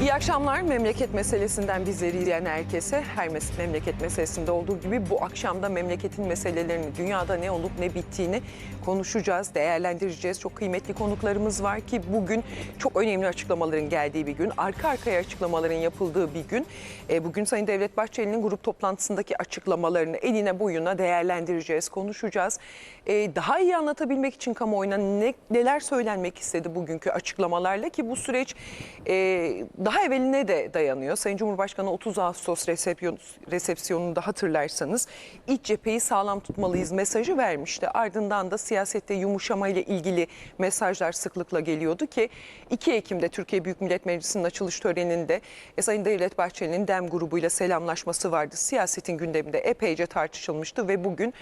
İyi akşamlar. Memleket meselesinden bizleri izleyen herkese her mes- memleket meselesinde olduğu gibi bu akşamda memleketin meselelerini, dünyada ne olup ne bittiğini konuşacağız, değerlendireceğiz. Çok kıymetli konuklarımız var ki bugün çok önemli açıklamaların geldiği bir gün, arka arkaya açıklamaların yapıldığı bir gün. E, bugün Sayın Devlet Bahçeli'nin grup toplantısındaki açıklamalarını eline boyuna değerlendireceğiz, konuşacağız. E, daha iyi anlatabilmek için kamuoyuna ne, neler söylenmek istedi bugünkü açıklamalarla ki bu süreç e, daha evveline de dayanıyor. Sayın Cumhurbaşkanı 30 Ağustos resepsiyon, resepsiyonunda hatırlarsanız iç cepheyi sağlam tutmalıyız mesajı vermişti. Ardından da siyasette yumuşama ile ilgili mesajlar sıklıkla geliyordu ki 2 Ekim'de Türkiye Büyük Millet Meclisi'nin açılış töreninde e, Sayın Devlet Bahçeli'nin DEM grubuyla selamlaşması vardı. Siyasetin gündeminde epeyce tartışılmıştı ve bugün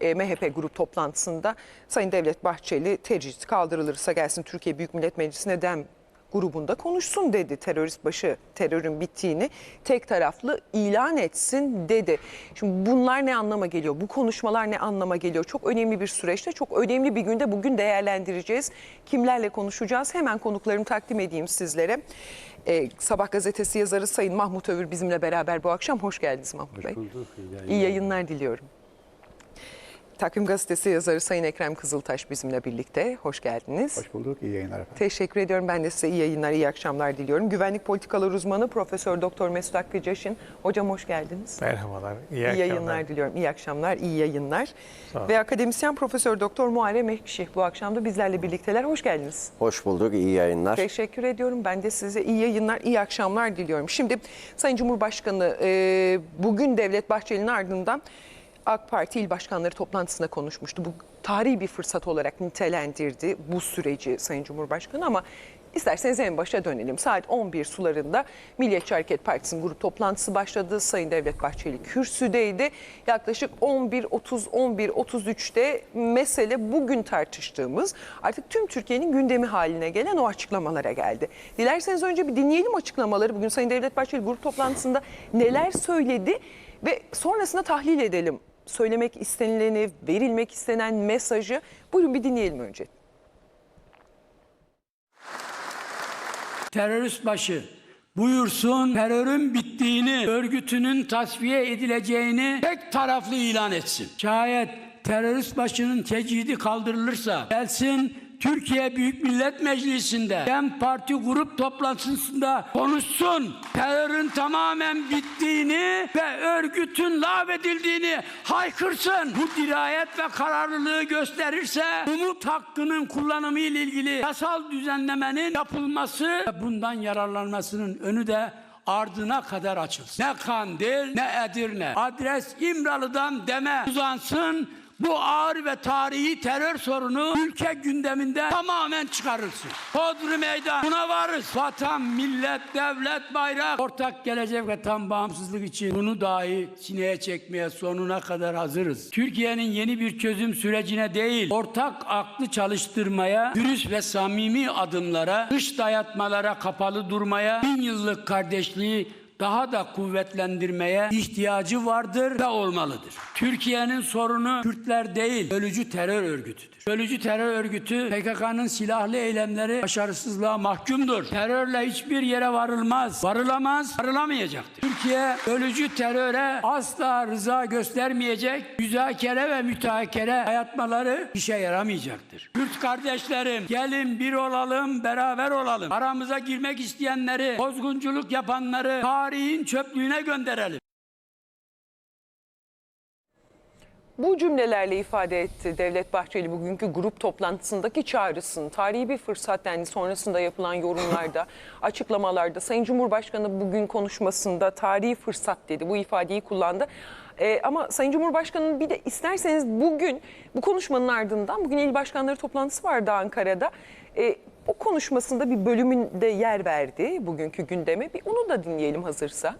e, MHP grup toplantısında Sayın Devlet Bahçeli tecrit kaldırılırsa gelsin Türkiye Büyük Millet Meclisi'ne DEM grubunda konuşsun dedi. Terörist başı terörün bittiğini tek taraflı ilan etsin dedi. Şimdi bunlar ne anlama geliyor? Bu konuşmalar ne anlama geliyor? Çok önemli bir süreçte, çok önemli bir günde bugün değerlendireceğiz. Kimlerle konuşacağız? Hemen konuklarımı takdim edeyim sizlere. Ee, Sabah gazetesi yazarı Sayın Mahmut Övür bizimle beraber bu akşam. Hoş geldiniz Mahmut Bey. bulduk, iyi yayınlar. İyi yayınlar diliyorum. Takvim Gazetesi yazarı Sayın Ekrem Kızıltaş bizimle birlikte. Hoş geldiniz. Hoş bulduk. İyi yayınlar efendim. Teşekkür ediyorum. Ben de size iyi yayınlar, iyi akşamlar diliyorum. Güvenlik politikalar uzmanı Profesör Doktor Mesut Hakkı Caşin. Hocam hoş geldiniz. Merhabalar, iyi, İyi akşamlar. yayınlar diliyorum. İyi akşamlar, iyi yayınlar. Ve akademisyen Profesör Doktor Muharrem Mehkişi bu akşam da bizlerle birlikteler. Hoş geldiniz. Hoş bulduk, iyi yayınlar. Teşekkür ediyorum. Ben de size iyi yayınlar, iyi akşamlar diliyorum. Şimdi Sayın Cumhurbaşkanı bugün Devlet Bahçeli'nin ardından AK Parti il başkanları toplantısında konuşmuştu. Bu tarihi bir fırsat olarak nitelendirdi bu süreci Sayın Cumhurbaşkanı ama isterseniz en başa dönelim. Saat 11 sularında Milliyetçi Hareket Partisi'nin grup toplantısı başladı. Sayın Devlet Bahçeli kürsüdeydi. Yaklaşık 11.30-11.33'te mesele bugün tartıştığımız artık tüm Türkiye'nin gündemi haline gelen o açıklamalara geldi. Dilerseniz önce bir dinleyelim açıklamaları. Bugün Sayın Devlet Bahçeli grup toplantısında neler söyledi ve sonrasında tahlil edelim. Söylemek istenileni, verilmek istenen mesajı. Buyurun bir dinleyelim önce. terörist başı buyursun terörün bittiğini, örgütünün tasfiye edileceğini tek taraflı ilan etsin. Şayet terörist başının tecidi kaldırılırsa gelsin Türkiye Büyük Millet Meclisi'nde DEM Parti grup toplantısında konuşsun. Terörün tamamen bittiğini ve örgütün lağvedildiğini haykırsın. Bu dirayet ve kararlılığı gösterirse umut hakkının kullanımı ile ilgili yasal düzenlemenin yapılması ve bundan yararlanmasının önü de ardına kadar açılsın. Ne Kandil ne Edirne. Adres İmralı'dan deme uzansın. Bu ağır ve tarihi terör sorunu ülke gündeminden tamamen çıkarılsın. Hodri meydan buna varız. Vatan, millet, devlet, bayrak, ortak gelecek ve tam bağımsızlık için bunu dahi sineye çekmeye sonuna kadar hazırız. Türkiye'nin yeni bir çözüm sürecine değil, ortak aklı çalıştırmaya, dürüst ve samimi adımlara, dış dayatmalara kapalı durmaya, bin yıllık kardeşliği daha da kuvvetlendirmeye ihtiyacı vardır ve olmalıdır. Türkiye'nin sorunu Kürtler değil, bölücü terör örgütüdür. Bölücü terör örgütü PKK'nın silahlı eylemleri başarısızlığa mahkumdur. Terörle hiçbir yere varılmaz, varılamaz, varılamayacaktır. Türkiye bölücü teröre asla rıza göstermeyecek, müzakere ve müteakere hayatmaları işe yaramayacaktır. Kürt kardeşlerim gelin bir olalım, beraber olalım. Aramıza girmek isteyenleri, bozgunculuk yapanları tarihin çöplüğüne gönderelim. Bu cümlelerle ifade etti Devlet Bahçeli bugünkü grup toplantısındaki çağrısını. Tarihi bir fırsat dendi sonrasında yapılan yorumlarda, açıklamalarda. Sayın Cumhurbaşkanı bugün konuşmasında tarihi fırsat dedi. Bu ifadeyi kullandı. Ee, ama Sayın Cumhurbaşkanı'nın bir de isterseniz bugün bu konuşmanın ardından bugün il başkanları toplantısı vardı Ankara'da. Ee, o konuşmasında bir bölümünde yer verdi bugünkü gündeme. Bir onu da dinleyelim hazırsa.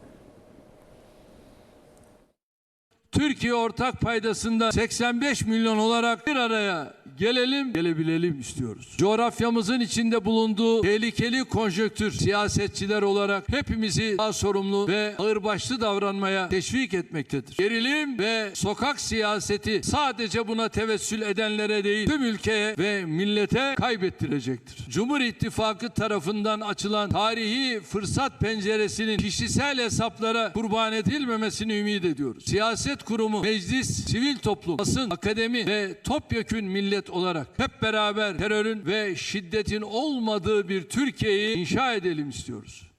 Türkiye ortak paydasında 85 milyon olarak bir araya gelelim, gelebilelim istiyoruz. Coğrafyamızın içinde bulunduğu tehlikeli konjöktür siyasetçiler olarak hepimizi daha sorumlu ve ağırbaşlı davranmaya teşvik etmektedir. Gerilim ve sokak siyaseti sadece buna tevessül edenlere değil tüm ülkeye ve millete kaybettirecektir. Cumhur İttifakı tarafından açılan tarihi fırsat penceresinin kişisel hesaplara kurban edilmemesini ümit ediyoruz. Siyaset kurumu, meclis, sivil toplum, basın, akademi ve topyekün millet olarak hep beraber terörün ve şiddetin olmadığı bir Türkiye'yi inşa edelim istiyoruz.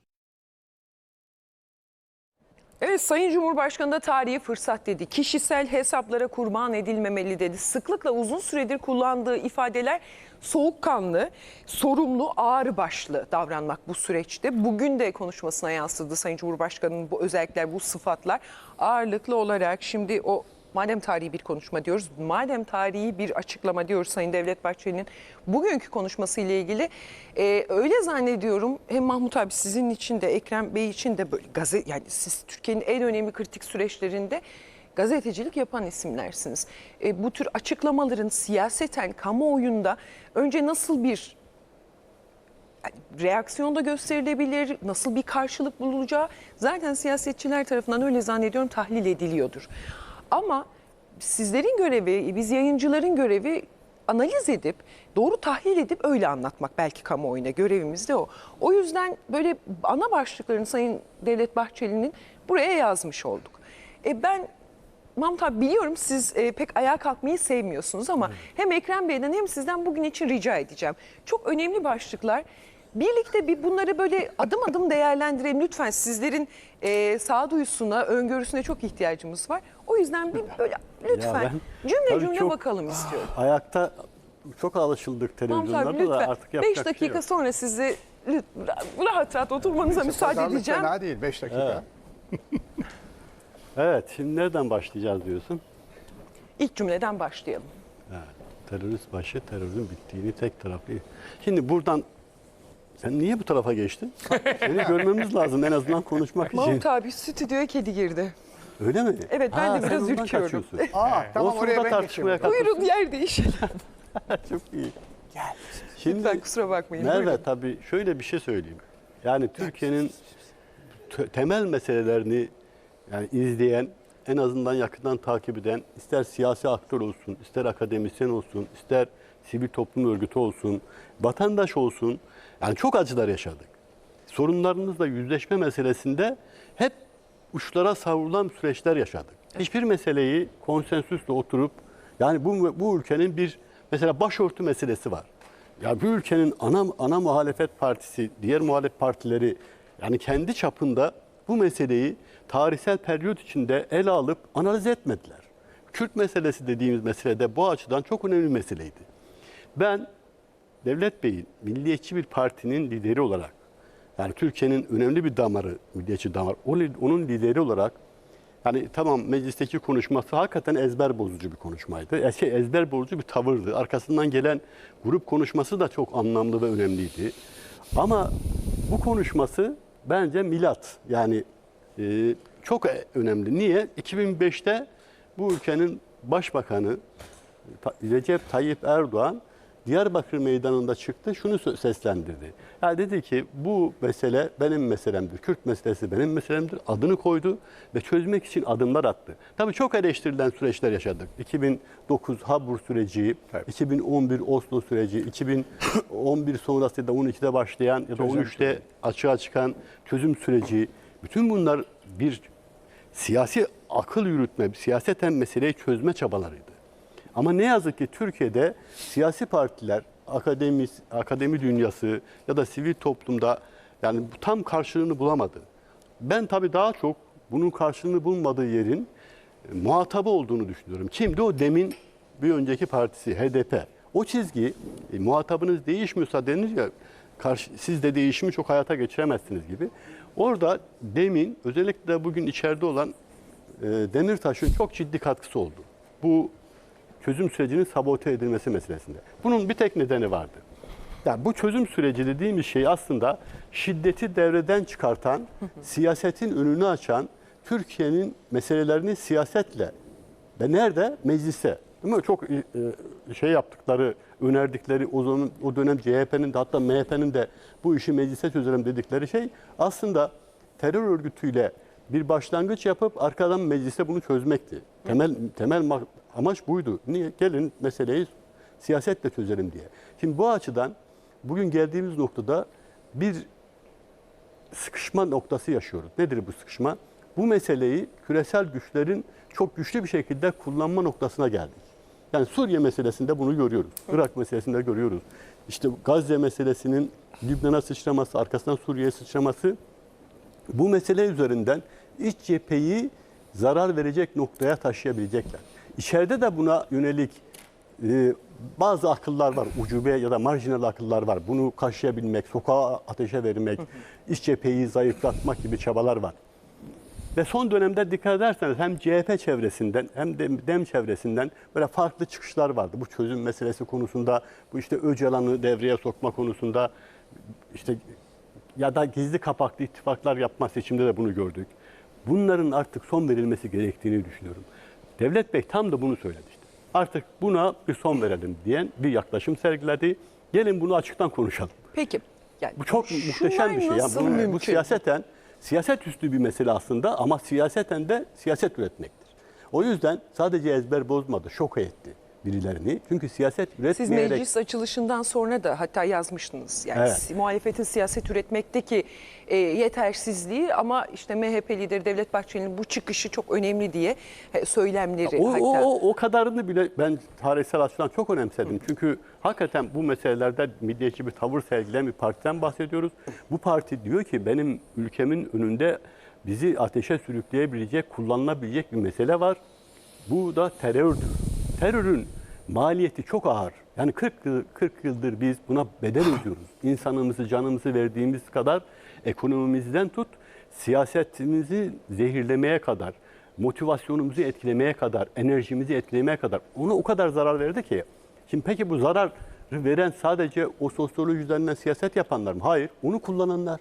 Evet Sayın Cumhurbaşkanı da tarihi fırsat dedi. Kişisel hesaplara kurban edilmemeli dedi. Sıklıkla uzun süredir kullandığı ifadeler soğukkanlı, sorumlu, ağırbaşlı davranmak bu süreçte. Bugün de konuşmasına yansıdı Sayın Cumhurbaşkanı'nın bu özellikler, bu sıfatlar ağırlıklı olarak şimdi o Madem tarihi bir konuşma diyoruz, madem tarihi bir açıklama diyoruz Sayın Devlet Bahçeli'nin bugünkü konuşması ile ilgili e, öyle zannediyorum hem Mahmut abi sizin için de Ekrem Bey için de böyle gazet yani siz Türkiye'nin en önemli kritik süreçlerinde gazetecilik yapan isimlersiniz. E, bu tür açıklamaların siyaseten kamuoyunda önce nasıl bir reaksiyonda gösterilebilir, nasıl bir karşılık bulacağı zaten siyasetçiler tarafından öyle zannediyorum tahlil ediliyordur. Ama sizlerin görevi, biz yayıncıların görevi analiz edip, doğru tahlil edip öyle anlatmak belki kamuoyuna görevimiz de o. O yüzden böyle ana başlıklarını Sayın Devlet Bahçeli'nin buraya yazmış olduk. E ben Mahmut abi biliyorum siz e, pek ayağa kalkmayı sevmiyorsunuz ama hem Ekrem Bey'den hem sizden bugün için rica edeceğim. Çok önemli başlıklar. Birlikte bir bunları böyle adım adım değerlendirelim lütfen. Sizlerin e, sağduyusuna, öngörüsüne çok ihtiyacımız var. O yüzden bir böyle lütfen ben cümle tabii cümle çok- bakalım istiyorum. Ayakta çok alışıldık Mahmut televizyonlarda abi da lütfen artık yapacak 5 bir dakika şey yok. sonra sizi lüt- rahat rahat oturmanıza müsaade Pazarlık edeceğim. Fena değil 5 dakika. Evet, şimdi nereden başlayacağız diyorsun? İlk cümleden başlayalım. Terörist başı terörün bittiğini tek taraflı. Şimdi buradan sen niye bu tarafa geçtin? Seni görmemiz lazım en azından konuşmak için. Mahmut abi stüdyoya kedi girdi. Öyle mi? Evet, ben de sen biraz ondan ürküyorum. Aa, tamam oraya ben tartışmaya geçiyorum. Buyurun yer değişelim. Çok iyi. Şimdi Lütfen kusura bakmayın. Merve Buyurun. tabii şöyle bir şey söyleyeyim. Yani Türkiye'nin te- temel meselelerini yani izleyen, en azından yakından takip eden, ister siyasi aktör olsun, ister akademisyen olsun, ister sivil toplum örgütü olsun, vatandaş olsun, yani çok acılar yaşadık. Sorunlarımızla yüzleşme meselesinde hep uçlara savrulan süreçler yaşadık. Hiçbir meseleyi konsensüsle oturup yani bu bu ülkenin bir mesela başörtü meselesi var. Ya bu ülkenin ana ana muhalefet partisi, diğer muhalefet partileri yani kendi çapında bu meseleyi tarihsel periyot içinde ele alıp analiz etmediler. Kürt meselesi dediğimiz mesele de bu açıdan çok önemli meseleydi. Ben Devlet Bey'in milliyetçi bir partinin lideri olarak yani Türkiye'nin önemli bir damarı, milliyetçi damar, onun lideri olarak yani tamam meclisteki konuşması hakikaten ezber bozucu bir konuşmaydı. E, Şey, ezber bozucu bir tavırdı. Arkasından gelen grup konuşması da çok anlamlı ve önemliydi. Ama bu konuşması bence milat. Yani e, çok önemli. Niye? 2005'te bu ülkenin başbakanı Recep Tayyip Erdoğan Diyarbakır Meydanı'nda çıktı, şunu seslendirdi. Ya dedi ki bu mesele benim meselemdir, Kürt meselesi benim meselemdir. Adını koydu ve çözmek için adımlar attı. Tabii çok eleştirilen süreçler yaşadık. 2009 Habur süreci, Evet. 2011 Oslo süreci, 2011 sonrası da 12'de başlayan ya da Çözüm 13'te süreci. açığa çıkan çözüm süreci. Bütün bunlar bir siyasi akıl yürütme, siyaseten meseleyi çözme çabalarıydı. Ama ne yazık ki Türkiye'de siyasi partiler, akademi, akademi dünyası ya da sivil toplumda yani tam karşılığını bulamadı. Ben tabii daha çok bunun karşılığını bulmadığı yerin e, muhatabı olduğunu düşünüyorum. Kimdi o demin bir önceki partisi HDP. O çizgi e, muhatabınız değişmiyorsa denir ya karşı, siz de değişimi çok hayata geçiremezsiniz gibi. Orada demin özellikle de bugün içeride olan e, Demirtaş'ın çok ciddi katkısı oldu. Bu çözüm sürecinin sabote edilmesi meselesinde. Bunun bir tek nedeni vardı. Yani bu çözüm süreci dediğimiz şey aslında şiddeti devreden çıkartan, siyasetin önünü açan, Türkiye'nin meselelerini siyasetle Ve nerede? Meclise. Değil mi? Çok e, e, şey yaptıkları, önerdikleri o zaman o dönem CHP'nin de hatta MHP'nin de bu işi meclise çözelim dedikleri şey aslında terör örgütüyle bir başlangıç yapıp arkadan meclise bunu çözmekti. Temel temel ma- amaç buydu. Niye? Gelin meseleyi siyasetle çözelim diye. Şimdi bu açıdan bugün geldiğimiz noktada bir sıkışma noktası yaşıyoruz. Nedir bu sıkışma? Bu meseleyi küresel güçlerin çok güçlü bir şekilde kullanma noktasına geldik. Yani Suriye meselesinde bunu görüyoruz. Irak meselesinde görüyoruz. İşte Gazze meselesinin Lübnan'a sıçraması, arkasından Suriye'ye sıçraması bu mesele üzerinden iç cepheyi zarar verecek noktaya taşıyabilecekler. İçeride de buna yönelik e, bazı akıllar var, ucube ya da marjinal akıllar var. Bunu kaşıyabilmek, sokağa ateşe vermek, iç cepheyi zayıflatmak gibi çabalar var. Ve son dönemde dikkat ederseniz hem CHP çevresinden hem de DEM çevresinden böyle farklı çıkışlar vardı. Bu çözüm meselesi konusunda, bu işte Öcalan'ı devreye sokma konusunda, işte ya da gizli kapaklı ittifaklar yapma seçimde de bunu gördük. Bunların artık son verilmesi gerektiğini düşünüyorum. Devlet Bey tam da bunu söyledi işte. Artık buna bir son verelim diyen bir yaklaşım sergiledi. Gelin bunu açıktan konuşalım. Peki. Yani Bu çok muhteşem bir şey. Yani nasıl bu, siyaseten siyaset üstü bir mesele aslında ama siyaseten de siyaset üretmektir. O yüzden sadece ezber bozmadı, şok etti birilerini. Çünkü siyaset Siz üretmeyerek meclis açılışından sonra da hatta yazmıştınız. Yani Evet. muhalefetin siyaset üretmekteki e, yetersizliği ama işte MHP lideri Devlet Bahçeli'nin bu çıkışı çok önemli diye söylemleri o, hatta. o, o, o kadarını bile ben tarihsel açıdan çok önemsedim. Çünkü hakikaten bu meselelerde milliyetçi bir tavır sergileyen bir partiden bahsediyoruz. Bu parti diyor ki benim ülkemin önünde bizi ateşe sürükleyebilecek, kullanılabilecek bir mesele var. Bu da terördür. Terörün maliyeti çok ağır. Yani 40, yıl- 40 yıldır biz buna bedel ödüyoruz. İnsanımızı, canımızı verdiğimiz kadar ekonomimizden tut, siyasetimizi zehirlemeye kadar, motivasyonumuzu etkilemeye kadar, enerjimizi etkilemeye kadar ona o kadar zarar verdi ki. Şimdi peki bu zararı veren sadece o sosyoloji üzerinden siyaset yapanlar mı? Hayır, onu kullananlar.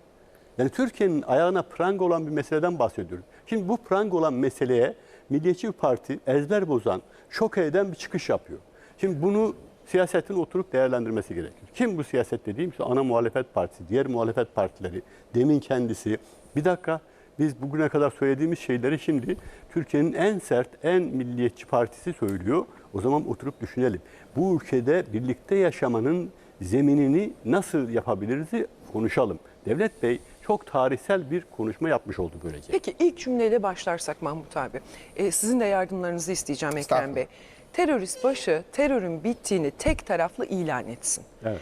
Yani Türkiye'nin ayağına pranga olan bir meseleden bahsediyoruz. Şimdi bu pranga olan meseleye Milliyetçi Parti ezber bozan, şok eden bir çıkış yapıyor. Şimdi bunu siyasetin oturup değerlendirmesi gerekiyor. Kim bu siyaset dediğim? İşte ana muhalefet partisi, diğer muhalefet partileri, demin kendisi. Bir dakika biz bugüne kadar söylediğimiz şeyleri şimdi Türkiye'nin en sert, en milliyetçi partisi söylüyor. O zaman oturup düşünelim. Bu ülkede birlikte yaşamanın zeminini nasıl yapabiliriz konuşalım. Devlet Bey çok tarihsel bir konuşma yapmış oldu böylece. Peki ilk cümleyle başlarsak Mahmut abi. E, sizin de yardımlarınızı isteyeceğim Ekrem Bey. Terörist başı terörün bittiğini tek taraflı ilan etsin. Evet.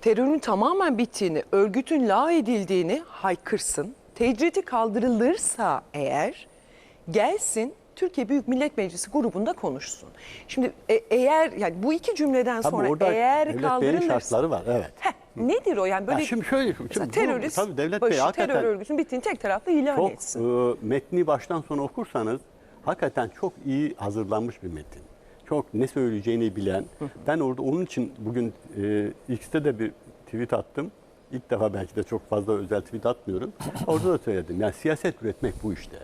terörün tamamen bittiğini, örgütün la edildiğini haykırsın. Tecridi kaldırılırsa eğer gelsin Türkiye Büyük Millet Meclisi grubunda konuşsun. Şimdi e- eğer yani bu iki cümleden Tabii sonra orada eğer kaldırılırsa şartları var. Evet. Heh, nedir o yani böyle Ya şimdi şöyle, şimdi mesela bu- terörist tabii Devlet başı Bey hakikaten terör örgütünün bittiğini tek taraflı ilan çok etsin. e, metni baştan sona okursanız hakikaten çok iyi hazırlanmış bir metin. Çok ne söyleyeceğini bilen. Ben orada onun için bugün e, X'te de bir tweet attım. İlk defa belki de çok fazla özel tweet atmıyorum. Orada da söyledim. Yani siyaset üretmek bu işte.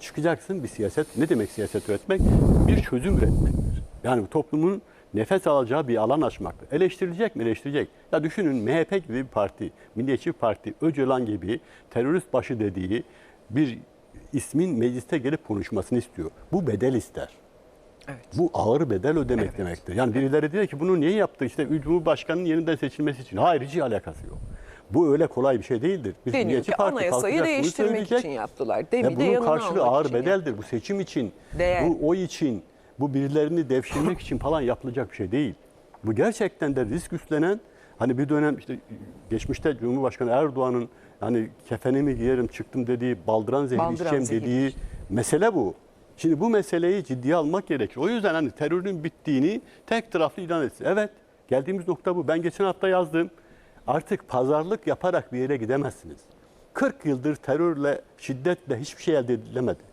Çıkacaksın bir siyaset. Ne demek siyaset üretmek? Bir çözüm üretmektir. Yani toplumun nefes alacağı bir alan açmaktır. Eleştirilecek mi? Eleştirecek. Ya düşünün MHP gibi bir parti, Milliyetçi Parti, Öcalan gibi terörist başı dediği bir ismin mecliste gelip konuşmasını istiyor. Bu bedel ister. Evet. Bu ağır bedel ödemek demektir. Yani birileri diyor ki bunu niye yaptı? İşte Cumhurbaşkanı'nın yeniden seçilmesi için. Hayır hiç alakası yok. Bu öyle kolay bir şey değildir. Biz Deniyor ki Parti anayasayı değiştirmek için yaptılar. Demi de bunun yanına karşılığı ağır için bedeldir. Bu seçim için, Değer. bu oy için, bu birilerini devşirmek için falan yapılacak bir şey değil. Bu gerçekten de risk üstlenen, hani bir dönem işte geçmişte Cumhurbaşkanı Erdoğan'ın hani kefenimi giyerim çıktım dediği, baldıran zehri Baldıran içeceğim zehir. dediği mesele bu. Şimdi bu meseleyi ciddiye almak gerekiyor. O yüzden hani terörün bittiğini tek taraflı ilan etsin. Evet, geldiğimiz nokta bu. Ben geçen hafta yazdım. Artık pazarlık yaparak bir yere gidemezsiniz. 40 yıldır terörle, şiddetle hiçbir şey elde edilemedi.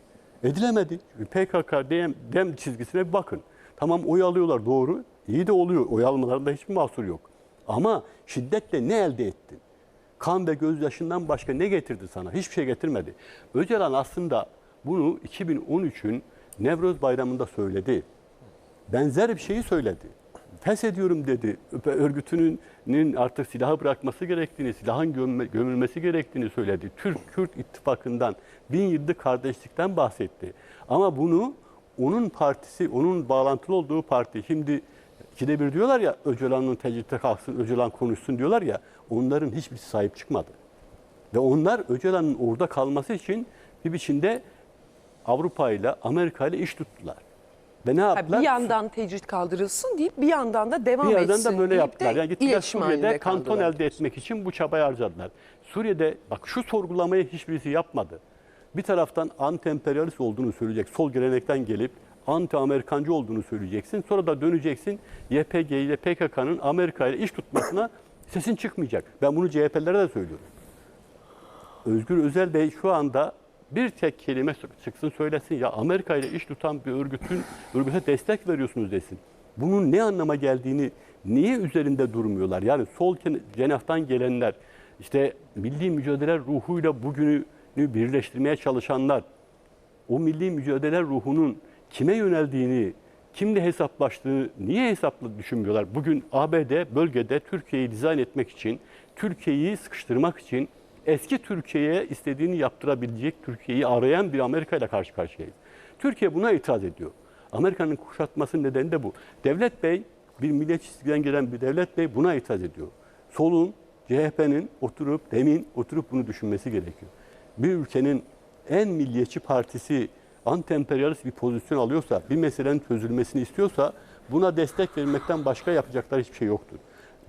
Edilemedi. PKK, DM, DEM çizgisine bir bakın. Tamam oy alıyorlar doğru. İyi de oluyor. Oy almalarında hiçbir mahsur yok. Ama şiddetle ne elde ettin? Kan ve gözyaşından başka ne getirdi sana? Hiçbir şey getirmedi. Öcalan aslında bunu 2013'ün Nevroz Bayramı'nda söyledi. Benzer bir şeyi söyledi. Feshediyorum dedi. Örgütünün artık silahı bırakması gerektiğini, silahın gömme- gömülmesi gerektiğini söyledi. Türk-Kürt ittifakından, bin yıllık kardeşlikten bahsetti. Ama bunu onun partisi, onun bağlantılı olduğu parti, şimdi ikide bir diyorlar ya Öcalan'ın tecritte kalksın, Öcalan konuşsun diyorlar ya, onların hiçbirisi sahip çıkmadı. Ve onlar Öcalan'ın orada kalması için bir biçimde Avrupa ile Amerika ile iş tuttular. Ve ne Ha, yaptılar? bir yandan tecrit kaldırılsın deyip bir yandan da devam Bir etsin yerden de böyle deyip yaptılar. Yani gittiler Suriye'de kanton kaldılar. elde etmek için bu çabayı harcadılar. Suriye'de bak şu sorgulamayı hiçbirisi yapmadı. Bir taraftan anti-emperyalist olduğunu söyleyecek, sol gelenekten gelip anti-Amerikancı olduğunu söyleyeceksin. Sonra da döneceksin YPG ile PKK'nın Amerika ile iş tutmasına sesin çıkmayacak. Ben bunu CHP'lilere de söylüyorum. Özgür Özel Bey şu anda bir tek kelime çıksın söylesin ya Amerika ile iş tutan bir örgütün örgüte destek veriyorsunuz desin. Bunun ne anlama geldiğini niye üzerinde durmuyorlar? Yani sol cenahtan gelenler işte milli mücadele ruhuyla bugünü birleştirmeye çalışanlar o milli mücadele ruhunun kime yöneldiğini, kimle hesaplaştığını niye hesaplı düşünmüyorlar? Bugün ABD bölgede Türkiye'yi dizayn etmek için, Türkiye'yi sıkıştırmak için eski Türkiye'ye istediğini yaptırabilecek Türkiye'yi arayan bir Amerika ile karşı karşıyayız. Türkiye buna itiraz ediyor. Amerika'nın kuşatmasının nedeni de bu. Devlet Bey, bir milliyetçi çizgiden gelen bir devlet bey buna itiraz ediyor. Solun, CHP'nin oturup, demin oturup bunu düşünmesi gerekiyor. Bir ülkenin en milliyetçi partisi anti-emperyalist bir pozisyon alıyorsa, bir meselenin çözülmesini istiyorsa buna destek vermekten başka yapacakları hiçbir şey yoktur.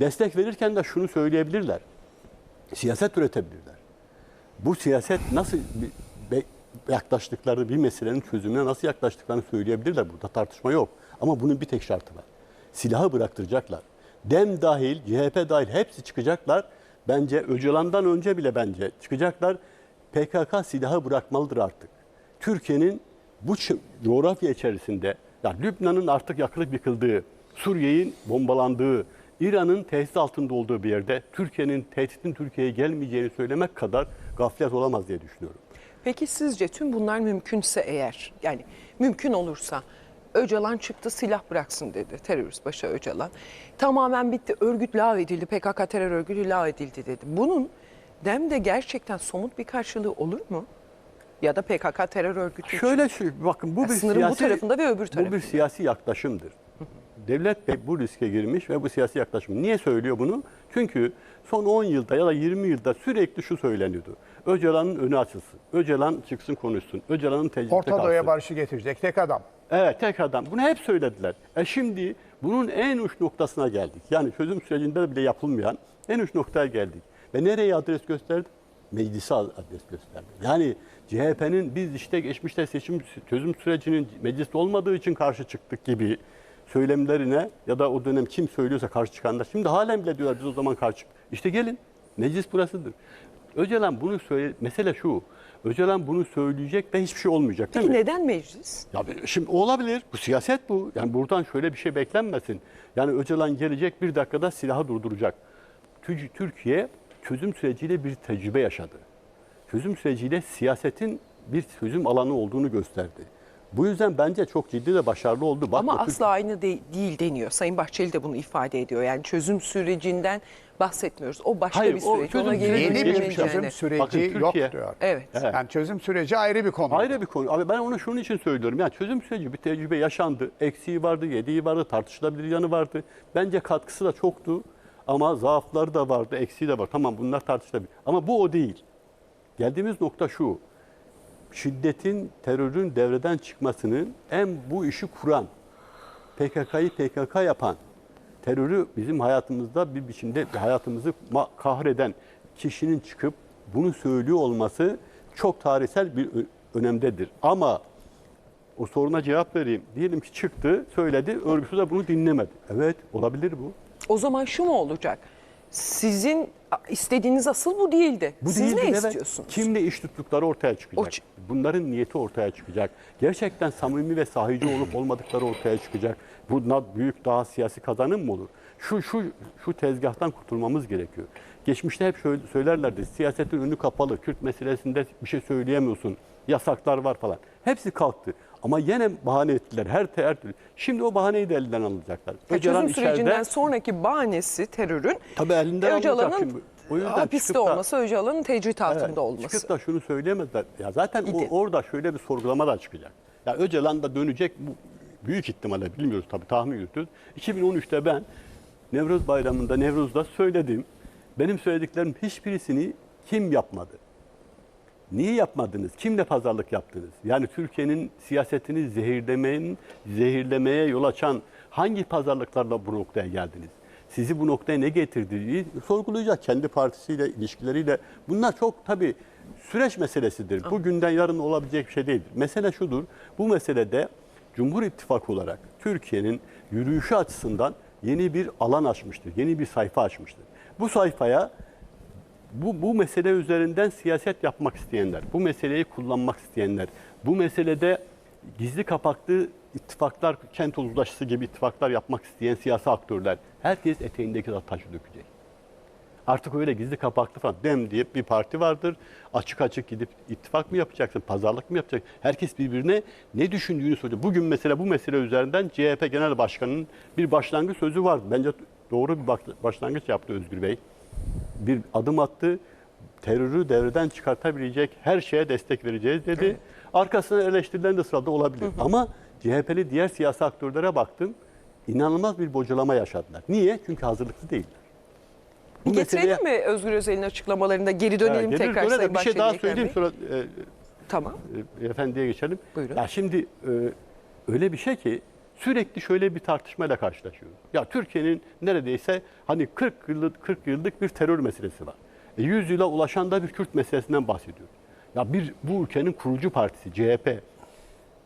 Destek verirken de şunu söyleyebilirler. Siyaset üretebilirler. Bu siyaset nasıl yaklaştıkları bir meselenin çözümüne nasıl yaklaştıklarını söyleyebilirler. Burada tartışma yok. Ama bunun bir tek şartı var. Silahı bıraktıracaklar. Dem dahil, CHP dahil hepsi çıkacaklar. Bence Öcalan'dan önce bile bence çıkacaklar. PKK silahı bırakmalıdır artık. Türkiye'nin bu coğrafya içerisinde, yani Lübnan'ın artık yakılıp yıkıldığı, Suriye'nin bombalandığı, İran'ın tehdit altında olduğu bir yerde Türkiye'nin tehditin Türkiye'ye gelmeyeceğini söylemek kadar gaflet olamaz diye düşünüyorum. Peki sizce tüm bunlar mümkünse eğer yani mümkün olursa Öcalan çıktı silah bıraksın dedi terörist başı Öcalan. Tamamen bitti örgüt lav edildi PKK terör örgütü lav edildi dedi. Bunun demde gerçekten somut bir karşılığı olur mu? Ya da PKK terör örgütü için. Şöyle şu, bakın bu Ya bir sınırın bu siyasi, tarafında ve öbür Bu bir tarafında. siyasi yaklaşımdır. Devlet Bey bu riske girmiş ve bu siyasi yaklaşım. Niye söylüyor bunu? Çünkü son 10 yılda ya da 20 yılda sürekli şu söyleniyordu. Öcalan'ın önü açılsın. Öcalan çıksın konuşsun. Öcalan'ın tecritte Orta Doğu'ya kalsın. barışı getirecek tek adam. Evet tek adam. Bunu hep söylediler. E şimdi bunun en uç noktasına geldik. Yani çözüm sürecinde bile yapılmayan en uç noktaya geldik. Ve nereye adres gösterdi? Meclise adres gösterdi. Yani CHP'nin biz işte geçmişte seçim çözüm sürecinin mecliste olmadığı için karşı çıktık gibi söylemlerine ya da o dönem kim söylüyorsa karşı çıkanlar. Şimdi halen bile diyorlar biz o zaman karşı. İşte gelin meclis burasıdır. Öcalan bunu söyle mesele şu. Öcalan bunu söyleyecek ve hiçbir şey olmayacak değil Peki mi? neden meclis? Ya şimdi olabilir. Bu siyaset bu. Yani buradan şöyle bir şey beklenmesin. Yani Öcalan gelecek bir dakikada silahı durduracak. Tü- Türkiye çözüm süreciyle bir tecrübe yaşadı. Çözüm süreciyle siyasetin bir çözüm alanı olduğunu gösterdi. Bu yüzden bence çok ciddi de başarılı oldu. Bakma, Ama Türk- asla aynı de- değil deniyor. Sayın Bahçeli de bunu ifade ediyor. Yani çözüm sürecinden bahsetmiyoruz. O başka Hayır, bir süreç. çözüm Ona geri Yeni bir çözüm süreci Bakın yok Türkiye- diyor. Evet. Evet. Yani çözüm süreci ayrı bir konu. Ayrı bir konu. Abi ben onu şunun için söylüyorum. Yani çözüm süreci bir tecrübe yaşandı. Eksiği vardı, yediği vardı, tartışılabilir yanı vardı. Bence katkısı da çoktu. Ama zaafları da vardı, eksiği de var. Tamam bunlar tartışılabilir. Ama bu o değil. Geldiğimiz nokta şu. Şiddetin, terörün devreden çıkmasının en bu işi kuran, PKK'yı PKK yapan, terörü bizim hayatımızda bir biçimde hayatımızı kahreden kişinin çıkıp bunu söylüyor olması çok tarihsel bir önemdedir. Ama o soruna cevap vereyim. Diyelim ki çıktı, söyledi, örgütü de bunu dinlemedi. Evet, olabilir bu. O zaman şu mu olacak? Sizin istediğiniz asıl bu değildi. Bu Siz değildir, ne evet. istiyorsunuz? Kimle iş tuttukları ortaya çıkacak. O Bunların niyeti ortaya çıkacak. Gerçekten samimi ve sahici olup olmadıkları ortaya çıkacak. Bunlar büyük daha siyasi kazanım mı olur? Şu şu şu tezgahtan kurtulmamız gerekiyor. Geçmişte hep şöyle söylerlerdi. Siyasetin önü kapalı. Kürt meselesinde bir şey söyleyemiyorsun. Yasaklar var falan. Hepsi kalktı. Ama yine bahane ettiler her, her türlü. Şimdi o bahaneyi de elinden alacaklar. Öcalan Çözüm sürecinden içeride- sonraki bahanesi terörün Tabii elinden alınacak Öcalan'ın şimdi. O yüzden hapiste da- olması, Öcalan'ın tecrit altında Evet, olması. Çıkıp da şunu söyleyemezler. Ya zaten o, orada şöyle bir sorgulama da çıkacak. Ya Öcalan da dönecek bu büyük ihtimalle bilmiyoruz tabii tahmin yürütüyoruz. 2013'te ben Nevruz Bayramı'nda Nevruz'da söyledim. Benim söylediklerim hiçbirisini kim yapmadı? Niye yapmadınız? Kimle pazarlık yaptınız? Yani Türkiye'nin siyasetini zehirlemenin, zehirlemeye yol açan hangi pazarlıklarla bu noktaya geldiniz? Sizi bu noktaya ne getirdiğini sorgulayacak kendi partisiyle, ilişkileriyle. Bunlar çok tabii süreç meselesidir. Bugünden yarın olabilecek bir şey değil. Mesele şudur. Bu meselede Cumhur İttifakı olarak Türkiye'nin yürüyüşü açısından yeni bir alan açmıştır. Yeni bir sayfa açmıştır. Bu sayfaya bu, bu mesele üzerinden siyaset yapmak isteyenler, bu meseleyi kullanmak isteyenler, bu meselede gizli kapaklı ittifaklar, kent uzlaşısı gibi ittifaklar yapmak isteyen siyasi aktörler, herkes eteğindeki taşı dökecek. Artık öyle gizli kapaklı falan dem diye bir parti vardır. Açık açık gidip ittifak mı yapacaksın, pazarlık mı yapacaksın? Herkes birbirine ne düşündüğünü soruyor. Bugün mesela bu mesele üzerinden CHP Genel Başkanı'nın bir başlangıç sözü vardı. Bence doğru bir baş- başlangıç yaptı Özgür Bey. Bir adım attı. Terörü devreden çıkartabilecek her şeye destek vereceğiz dedi. Arkasına eleştirilen de sırada olabilir. Ama CHP'li diğer siyasi aktörlere baktım. inanılmaz bir bocalama yaşadılar. Niye? Çünkü hazırlıklı değiller. Bu getirelim mi Özgür Özel'in açıklamalarında geri dönelim gelir tekrar Sayın bir şey daha söyleyeyim sonra e, Tamam. e, efendiye geçelim. Buyurun. Ya şimdi e, öyle bir şey ki sürekli şöyle bir tartışmayla karşılaşıyoruz. Ya Türkiye'nin neredeyse hani 40 yıllık 40 yıllık bir terör meselesi var. E, 100 yıla ulaşan da bir Kürt meselesinden bahsediyoruz. Ya bir bu ülkenin kurucu partisi CHP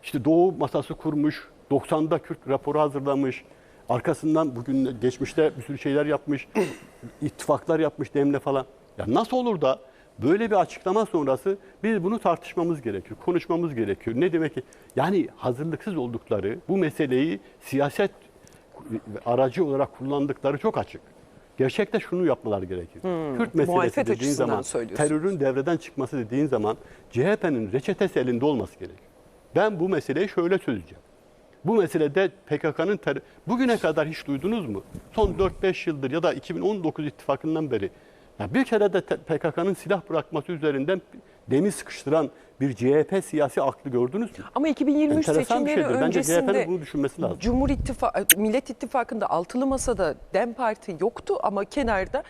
işte Doğu masası kurmuş, 90'da Kürt raporu hazırlamış. Arkasından bugün geçmişte bir sürü şeyler yapmış, ittifaklar yapmış demle falan. Ya nasıl olur da böyle bir açıklama sonrası biz bunu tartışmamız gerekiyor, konuşmamız gerekiyor. Ne demek ki? Yani hazırlıksız oldukları bu meseleyi siyaset aracı olarak kullandıkları çok açık. Gerçekte şunu yapmalar gerekir. Kürt meselesi dediğin zaman, terörün devreden çıkması dediğin zaman CHP'nin reçetesi elinde olması gerekir. Ben bu meseleyi şöyle çözeceğim. Bu meselede PKK'nın bugüne kadar hiç duydunuz mu? Son 4-5 yıldır ya da 2019 ittifakından beri ya bir kere de PKK'nın silah bırakması üzerinden demir sıkıştıran bir CHP siyasi aklı gördünüz mü? Ama 2023 Enteresan bir seçimleri şeydir. Bence öncesinde CHP'nin bunu düşünmesi lazım. Cumhur İttifakı, Millet İttifakı'nda altılı masada DEM Parti yoktu ama kenarda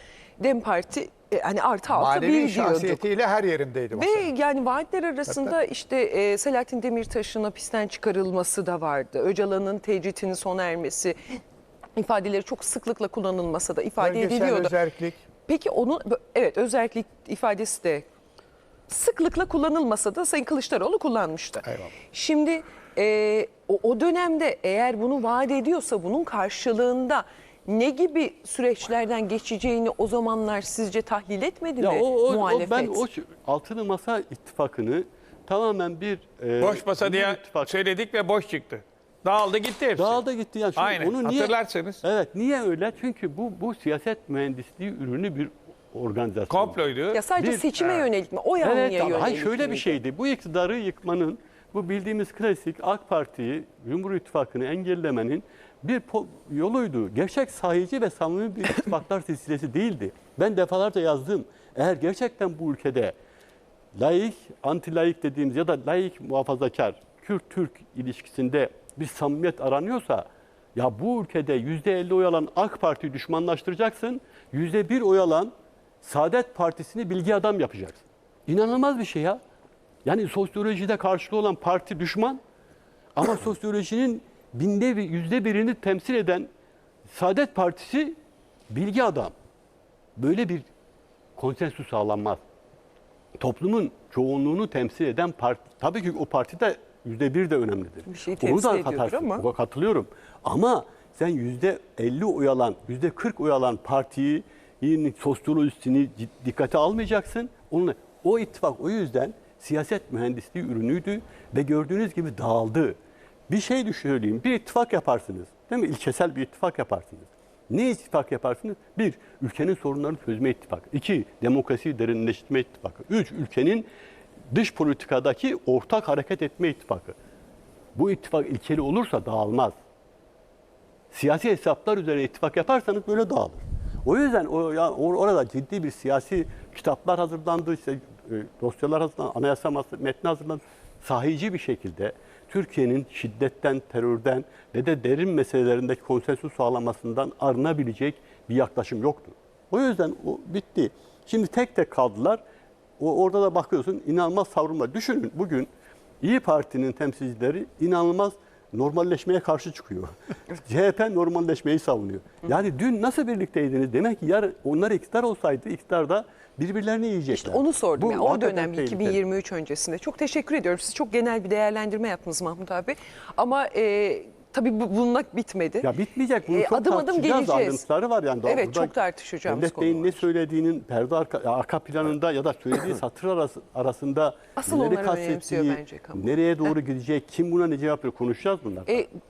DEM Parti e, hani artı altı Manevi bir diyorduk. şahsiyetiyle her yerindeydi. Ve masanın. yani vaatler arasında işte e, Selahattin Demirtaş'ın hapisten çıkarılması da vardı. Öcalan'ın tecritinin sona ermesi ifadeleri çok sıklıkla kullanılmasa da ifade Bölgesel ediliyordu. özellik. Peki onu evet özellik ifadesi de sıklıkla kullanılmasa da Sayın Kılıçdaroğlu kullanmıştı. Eyvallah. Şimdi e, o, o dönemde eğer bunu vaat ediyorsa bunun karşılığında ne gibi süreçlerden geçeceğini o zamanlar sizce tahlil etmedi Ya mi o, o, o muhalefet? ben o altılı masa ittifakını tamamen bir e, Boş masa diye İttifakı- söyledik ve boş çıktı. Dağıldı gitti hepsi. Dağıldı gitti yani. Şimdi Aynen. Onu niye, Hatırlarsınız. Evet niye öyle? Çünkü bu bu siyaset mühendisliği ürünü bir organizasyon. Komploydu. ya sadece Bir- seçime yönelik mi? O yanlıya Evet, yönelik hayır şöyle bir miydi? şeydi. Bu iktidarı yıkmanın, bu bildiğimiz klasik AK Parti'yi, Cumhur İttifakı'nı engellemenin bir yoluydu. Gerçek sahici ve samimi bir ittifaklar silsilesi değildi. Ben defalarca yazdım. Eğer gerçekten bu ülkede laik, anti laik dediğimiz ya da laik muhafazakar, Kürt-Türk ilişkisinde bir samimiyet aranıyorsa ya bu ülkede yüzde elli oy alan AK Parti'yi düşmanlaştıracaksın. Yüzde bir oy alan Saadet Partisi'ni bilgi adam yapacaksın. İnanılmaz bir şey ya. Yani sosyolojide karşılığı olan parti düşman ama sosyolojinin binde bir, yüzde birini temsil eden Saadet Partisi bilgi adam. Böyle bir konsensüs sağlanmaz toplumun çoğunluğunu temsil eden parti. Tabii ki o parti de yüzde bir de önemlidir. Bir şeyi Onu da katarsın. ama. Katılıyorum. Ama sen yüzde 50 oy alan, yüzde 40 oy alan partiyi sosyolojisini dikkate almayacaksın. Onunla, o ittifak o yüzden siyaset mühendisliği ürünüydü ve gördüğünüz gibi dağıldı. Bir şey söyleyeyim. Bir ittifak yaparsınız. Değil mi? İlkesel bir ittifak yaparsınız. Ne ittifak yaparsınız? Bir, ülkenin sorunlarını çözme ittifakı. İki, demokrasiyi derinleştirme ittifakı. Üç, ülkenin dış politikadaki ortak hareket etme ittifakı. Bu ittifak ilkeli olursa dağılmaz. Siyasi hesaplar üzerine ittifak yaparsanız böyle dağılır. O yüzden o, ya, or- orada ciddi bir siyasi kitaplar hazırlandı, işte, e, dosyalar hazırlandı, anayasa metni hazırlandı. Sahici bir şekilde Türkiye'nin şiddetten, terörden ve de derin meselelerindeki konsensus sağlamasından arınabilecek bir yaklaşım yoktu. O yüzden o bitti. Şimdi tek tek kaldılar. O, orada da bakıyorsun inanılmaz savrulma. Düşünün bugün İyi Parti'nin temsilcileri inanılmaz normalleşmeye karşı çıkıyor. CHP normalleşmeyi savunuyor. Yani dün nasıl birlikteydiniz? Demek ki yarın onlar iktidar olsaydı iktidarda birbirlerini yiyecekler. İşte onu sordum. Bu yani o dönem tehlikeli. 2023 öncesinde. Çok teşekkür ediyorum. Siz çok genel bir değerlendirme yaptınız Mahmut abi. Ama e, tabii bu, bununla bitmedi. Ya bitmeyecek. Bunu E, çok adım adım geleceğiz. Ayrıntıları var yani. Daha Evet, çok tartışacağımız Devlet Bey'in konu ne var. söylediğinin perde arka, arka planında ya da söylediği satır arası, arasında Asıl neleri kastettiği, bence kamu. nereye doğru gidecek, kim buna ne cevap verir konuşacağız bunlar. E,